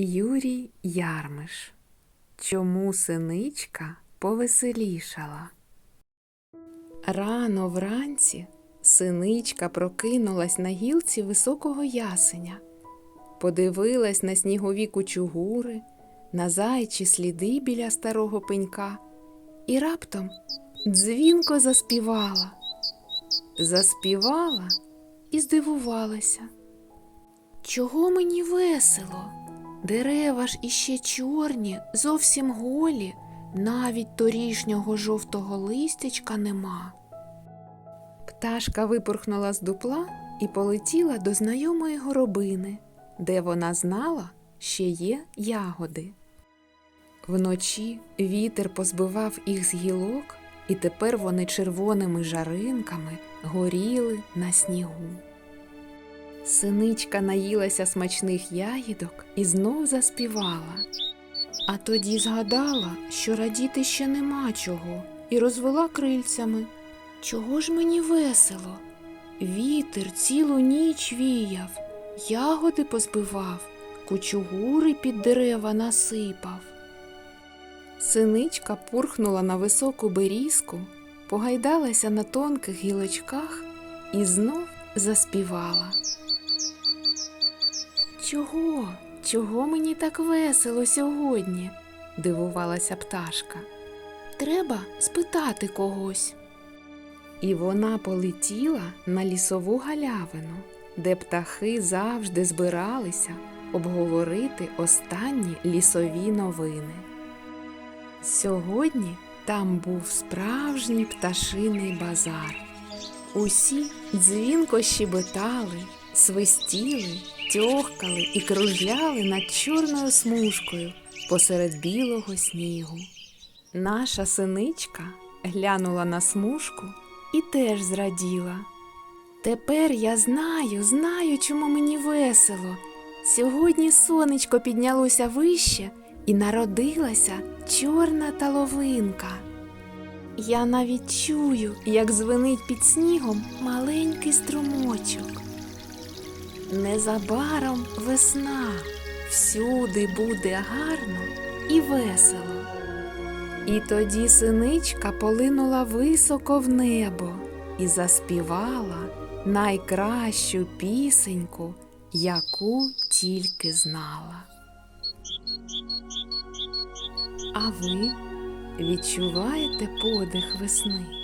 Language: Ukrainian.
Юрій Ярмиш. Чому синичка повеселішала? Рано вранці синичка прокинулась на гілці високого ясеня, подивилась на снігові кучугури, на зайчі сліди біля старого пенька і раптом дзвінко заспівала. Заспівала і здивувалася. Чого мені весело? Дерева ж іще чорні, зовсім голі, навіть торішнього жовтого листячка нема. Пташка випорхнула з дупла і полетіла до знайомої горобини, де вона знала, ще є ягоди. Вночі вітер позбивав їх з гілок, і тепер вони червоними жаринками горіли на снігу. Синичка наїлася смачних ягідок і знов заспівала. А тоді згадала, що радіти ще нема чого, і розвела крильцями. Чого ж мені весело? Вітер цілу ніч віяв, ягоди позбивав, кучугури під дерева насипав. Синичка пурхнула на високу берізку, погайдалася на тонких гілочках і знов заспівала. Чого? Чого мені так весело сьогодні? дивувалася пташка. Треба спитати когось. І вона полетіла на лісову галявину, де птахи завжди збиралися обговорити останні лісові новини. Сьогодні там був справжній пташиний базар. Усі дзвінко щебетали, свистіли, тьохкали і кружляли над чорною смужкою посеред білого снігу. Наша синичка глянула на смужку і теж зраділа. Тепер я знаю, знаю, чому мені весело. Сьогодні сонечко піднялося вище і народилася чорна таловинка. Я навіть чую, як звенить під снігом маленький струмочок. Незабаром весна, всюди буде гарно і весело. І тоді синичка полинула високо в небо і заспівала найкращу пісеньку, яку тільки знала. А ви відчуваєте подих весни?